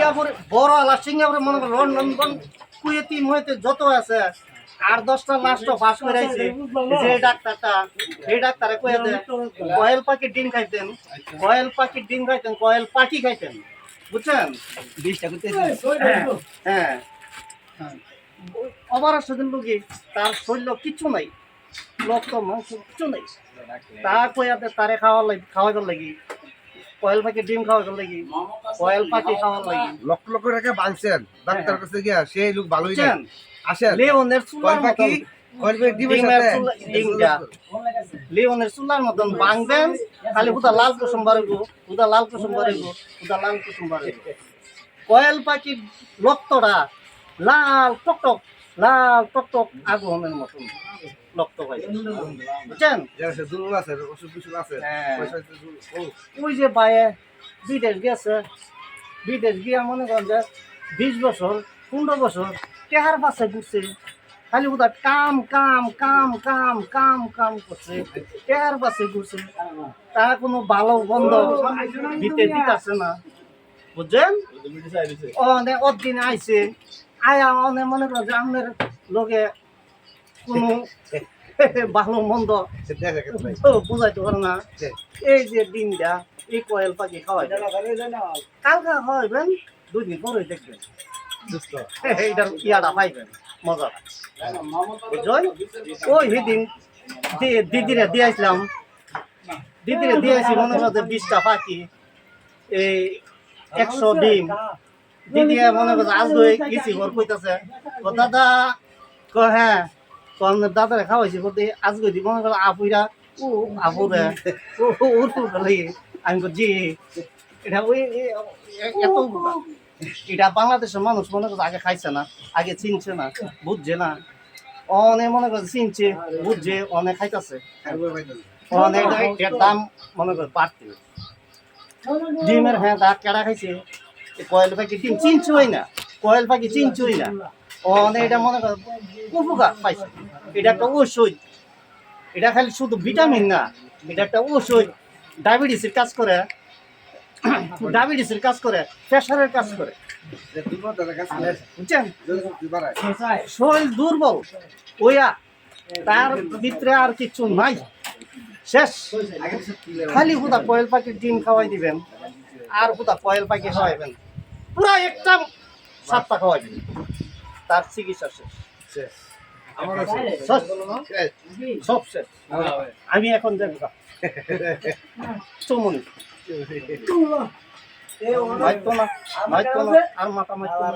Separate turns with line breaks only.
সিঙ্গাপুরে বড় আলা সিঙ্গাপুরে মনে করো লন্ডন কুয়েতি মুয়েতে যত আছে আর দশটা লাস্ট পাস করে যে ডাক্তারটা সেই ডাক্তারে কয়ে দেয় কয়েল পাখির ডিম খাইতেন কয়েল পাখির ডিম খাইতেন কয়েল পাখি খাইতেন। বুঝছেন?
বিশটা করতে
হ্যাঁ রুগী তার শরীর কিচ্ছু নাই রক্ত মাংস কিচ্ছু নাই। তা কইয়াতে তারে খাওয়ার লাগি খাওয়াবার লাগি। কয়েল পাখি ডিম খাওয়াবার লাগি কয়েল পাখি খাওয়ার লাগি
লক্ষ লক্ষ টাকা বাঁচছেন ডাক্তার কাছে গিয়া সেই লোক ভালোই না আসেন।
লিওনের চুলার
পাখি
মতন
পাখি
চুলার খালি হুদা লাল কুসুম বাড়িব হুদা লাল কুসুম বাড়িব লাল কুসুম বাড়িব। কয়েল পাখির রক্তটা লাল টকটক লাল টকটক আগুনের মতন। রক্ত পাই বুঝছেন? হ্যাঁ। ওই যে বায়ে বিদেশ গেছে বিদেশ গিয়া মনে করেন যে বিশ বছর, পনেরো বছর টেহার পাশে ঘুরছে, খালি উদা কাম কাম কাম কাম কাম কাম করছে, টেহার পাশে ঘুরছে। তার কোনো ভালো বন্ধ দিতে দিতেছে না। বুঝছেন? অনে দিন আইছে, আয়া অনে মনে করেন যে আপনার লোকে কোনো ভালো মন্দ। বুঝাইতে পারে না। এই যে দিনটা এই কয়েল পাখি খাওয়াই কালকা খাওয়াইবেন দুই দিন পরে দেখবেন। এইটার ইয়াটা পাইবেন মজা। বুঝলেন? ওই সেদিন দিদিরে দিয়েছিলাম দিদিরে দিয়েছি মনে করছে বিশটা পাখি। এই একশো ডিম। দিদি মনে করছে আজ গেছি ওর কইতাছে দাদা ক হ্যাঁ কোন দাদারে খাওয়াইছি বলতে আজ গই দিব মনে করো আপুরা ও আপুরে ও ওর তো আমি কই, জি এটা ওই এত এটা বাংলাদেশের মানুষ মনে করছে আগে খাইছে না আগে চিনছে না বুঝছে না অনেক মনে করছে চিনছে বুঝছে অনেক খাইতেছে অনেক দাম মনে করে বাড়তে ডিমের হ্যাঁ দাগ কেডা খাইছে কয়েল পাখি ডিম চিনছই না কয়েল পাখি চিনছই না অনেক এটা মনে কর উপকার পাইছে। এটা একটা ঔষধ এটা খালি শুধু ভিটামিন না, এটা একটা ঔষধ ডায়াবেটিসের কাজ করে। ডায়াবেটিসের কাজ করে, প্রেশারের কাজ করে। বুঝছেন। শরীর দুর্বল। ওয়া, তার ভিতরে আর কিছু নাই। শেষ। খালি হুদা কয়েল পাখির ডিম খাওয়াই দিবেন, আর হুদা কয়েল পাখি খাওয়াইবেন। পুরা একটা সাতটা খাওয়াই খাওয়াইবেন তার চিকিৎসা শেষ। সব শেষ। আমি এখন দেখব। চমনি। মাইতো না। মাইতো না। আর মাথা মাইতো না।